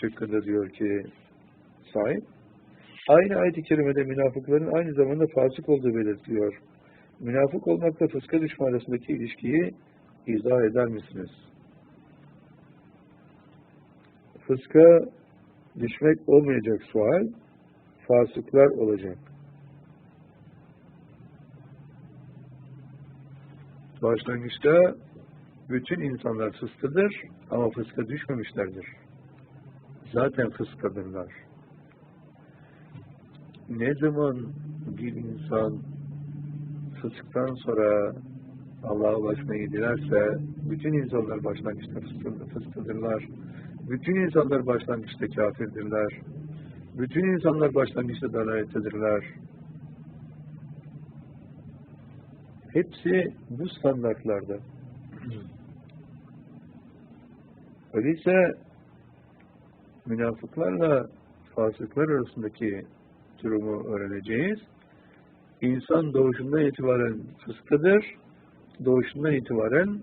şıkkında diyor ki sahip. Aynı ayet-i kerimede münafıkların aynı zamanda fasık olduğu belirtiliyor. Münafık olmakla fıska düşme arasındaki ilişkiyi izah eder misiniz? Fıska düşmek olmayacak sual, fasıklar olacak. Başlangıçta bütün insanlar fıskadır ama fıska düşmemişlerdir. Zaten fıskadırlar. Ne zaman bir insan fısktan sonra Allah'a ulaşmayı dilerse bütün insanlar başlangıçta fıskadırlar. Bütün insanlar başlangıçta kafirdirler. Bütün insanlar başlangıçta dalalettedirler. Hepsi bu standartlarda. Öyleyse münafıklarla fasıklar arasındaki durumu öğreneceğiz. İnsan doğuşundan itibaren fıskadır. Doğuşundan itibaren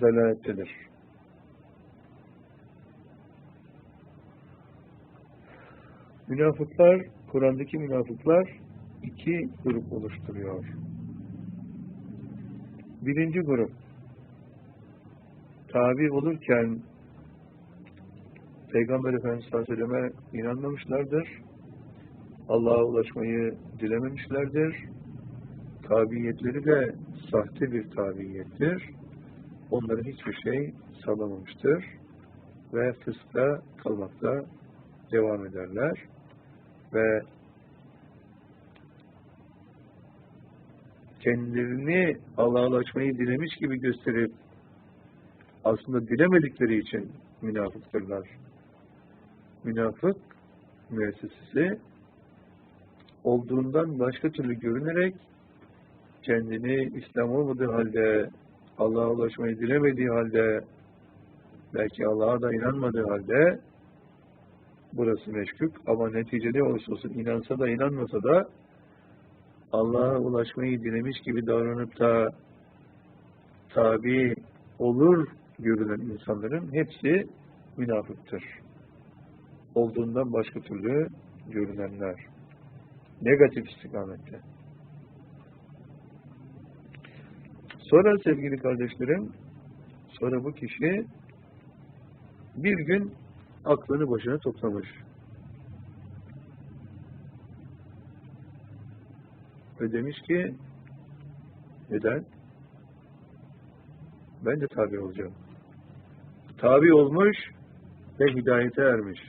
dalalettedir. Münafıklar, Kur'an'daki münafıklar iki grup oluşturuyor. Birinci grup, tabi olurken Peygamber Efendimiz sallallahu aleyhi ve selleme inanmamışlardır. Allah'a ulaşmayı dilememişlerdir. Tabiyetleri de sahte bir tabiyettir. Onları hiçbir şey sağlamamıştır. Ve fıska kalmakta devam ederler. Ve kendilerini Allah'a ulaşmayı dilemiş gibi gösterip aslında dilemedikleri için münafıktırlar. Münafık müessesesi olduğundan başka türlü görünerek kendini İslam olmadığı halde Allah'a ulaşmayı dilemediği halde belki Allah'a da inanmadığı halde burası meşkuk ama neticede olursa olsun inansa da inanmasa da Allah'a ulaşmayı dilemiş gibi davranıp da tabi olur görülen insanların hepsi münafıktır. Olduğundan başka türlü görünenler. Negatif istikamette. Sonra sevgili kardeşlerim, sonra bu kişi bir gün aklını başına toplamış. Ve demiş ki, neden? Ben de tabi olacağım. Tabi olmuş ve hidayete ermiş.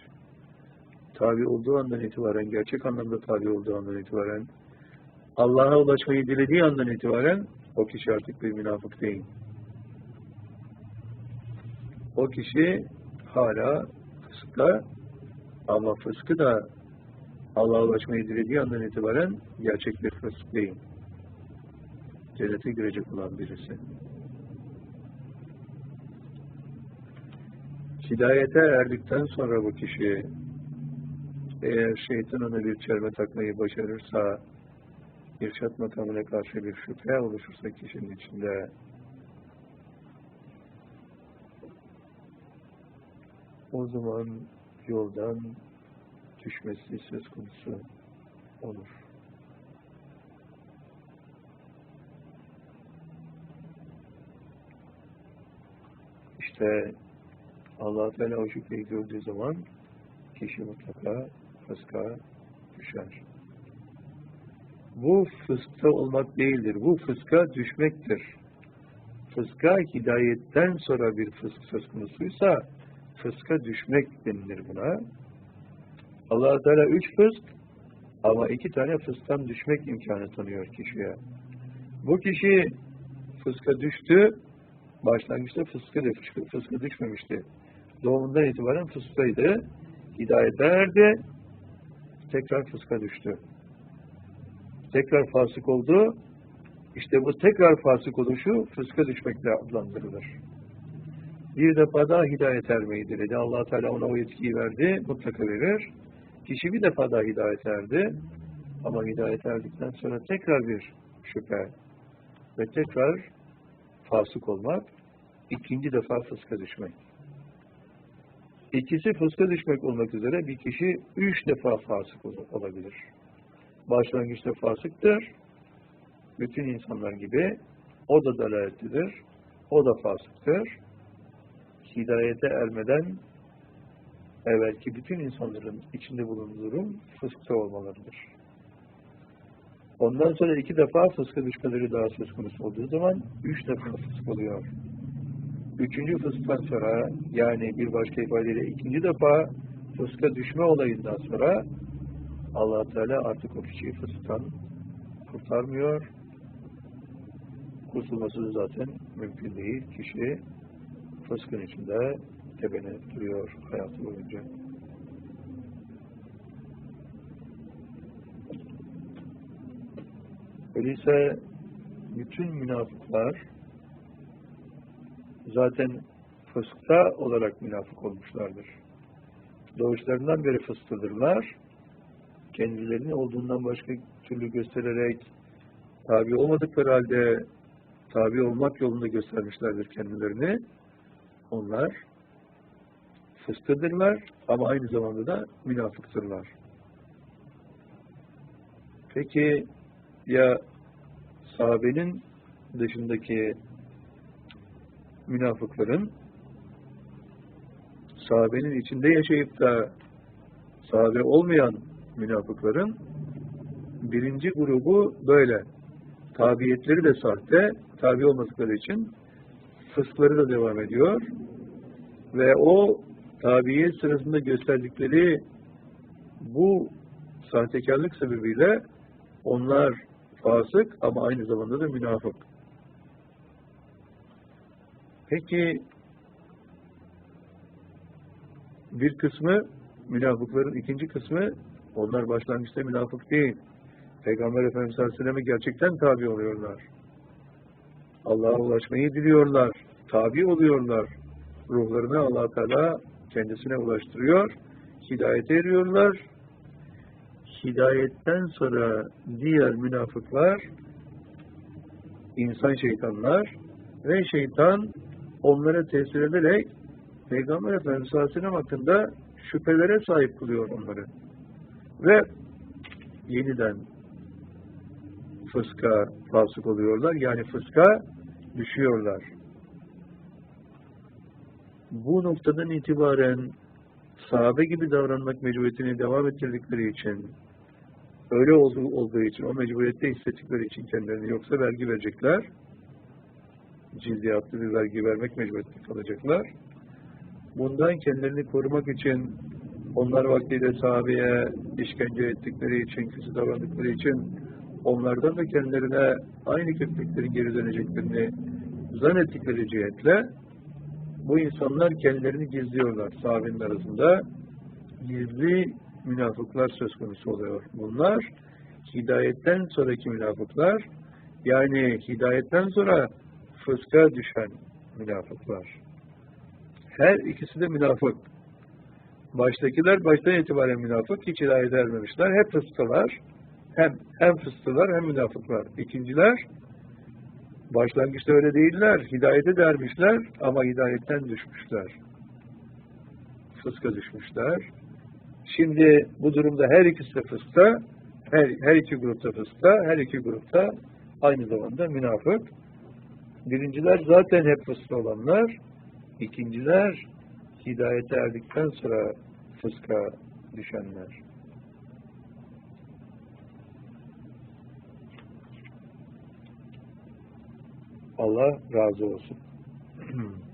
Tabi olduğu andan itibaren, gerçek anlamda tabi olduğu andan itibaren, Allah'a ulaşmayı dilediği andan itibaren o kişi artık bir münafık değil. O kişi hala fıskta ama fıskı da Allah'a ulaşmayı dilediği andan itibaren gerçek bir fısk değil. Cennete girecek olan birisi. Hidayete erdikten sonra bu kişi eğer şeytan ona bir çelme takmayı başarırsa irşat makamına karşı bir şüphe oluşursa kişinin içinde o zaman yoldan düşmesi söz konusu olur. İşte allah Teala o şüpheyi gördüğü zaman kişi mutlaka fıska düşer. Bu fıskta olmak değildir. Bu fıska düşmektir. Fıska hidayetten sonra bir fısk söz konusuysa fıska düşmek denilir buna. allah Teala üç fısk ama iki tane fısktan düşmek imkanı tanıyor kişiye. Bu kişi fıska düştü, başlangıçta fıska, fıska düşmemişti. Doğumundan itibaren fıskaydı. Hidayete erdi, tekrar fıska düştü. Tekrar fasık oldu. İşte bu tekrar fasık oluşu fıska düşmekle adlandırılır. Bir defa daha hidayet ermeyi diledi. allah Teala ona o yetkiyi verdi, mutlaka verir. Kişi bir defa daha hidayet erdi. Ama hidayet erdikten sonra tekrar bir şüphe ve tekrar fasık olmak, ikinci defa fıska düşmek. İkisi fıska düşmek olmak üzere bir kişi üç defa fasık ol- olabilir. Başlangıçta fasıktır. Bütün insanlar gibi o da dalaletlidir. O da fasıktır. Hidayete ermeden evvelki bütün insanların içinde bulunduğu durum fıskta olmalarıdır. Ondan sonra iki defa fıska düşmeleri daha söz konusu olduğu zaman üç defa fısk oluyor. Üçüncü fısktan sonra yani bir başka ifadeyle ikinci defa fıska düşme olayından sonra allah Teala artık o kişiyi fısktan kurtarmıyor. Kurtulması zaten mümkün değil. Kişi fıskın içinde tebelenip duruyor hayatı boyunca. Öyleyse bütün münafıklar zaten fıskta olarak münafık olmuşlardır. Doğuşlarından beri fıstıdırlar. Kendilerini olduğundan başka türlü göstererek tabi olmadıkları halde tabi olmak yolunda göstermişlerdir kendilerini. Onlar fıstıdırlar ama aynı zamanda da münafıktırlar. Peki ya sahabenin dışındaki münafıkların sahabenin içinde yaşayıp da sahabe olmayan münafıkların birinci grubu böyle. Tabiyetleri de sahte, tabi olmadıkları için fıskları da devam ediyor. Ve o tabiyet sırasında gösterdikleri bu sahtekarlık sebebiyle onlar fasık ama aynı zamanda da münafık. Peki bir kısmı münafıkların ikinci kısmı onlar başlangıçta münafık değil. Peygamber Efendimiz Aleyhisselam'a gerçekten tabi oluyorlar. Allah'a ulaşmayı diliyorlar. Tabi oluyorlar. Ruhlarını allah Teala kendisine ulaştırıyor. Hidayete eriyorlar. Hidayetten sonra diğer münafıklar insan şeytanlar ve şeytan onlara tesir ederek Peygamber Efendimiz Aleyhisselam hakkında şüphelere sahip kılıyor onları. Ve yeniden fıska fasık oluyorlar. Yani fıska düşüyorlar. Bu noktadan itibaren sahabe gibi davranmak mecburiyetini devam ettirdikleri için öyle olduğu, olduğu için, o mecburiyette hissettikleri için kendilerini yoksa vergi verecekler. Cizyatlı bir vergi vermek mecburiyetinde kalacaklar. Bundan kendilerini korumak için onlar vaktiyle sahabeye işkence ettikleri için, kötü davrandıkları için onlardan da kendilerine aynı kötülüklerin geri döneceklerini zannettikleri cihetle bu insanlar kendilerini gizliyorlar sahabenin arasında. Gizli münafıklar söz konusu oluyor. Bunlar hidayetten sonraki münafıklar yani hidayetten sonra fıska düşen münafıklar. Her ikisi de münafık. Baştakiler baştan itibaren münafık, hiç hidayete ermemişler. Hep fıstılar. Hem, hem fıstılar hem münafıklar. İkinciler başlangıçta öyle değiller. Hidayete de ermişler ama hidayetten düşmüşler. Fıska düşmüşler. Şimdi bu durumda her ikisi de fıska, her, her iki grupta fıska, her iki grupta aynı zamanda münafık. Birinciler zaten hep fıska olanlar, ikinciler hidayete erdikten sonra fıska düşenler. Allah razı olsun.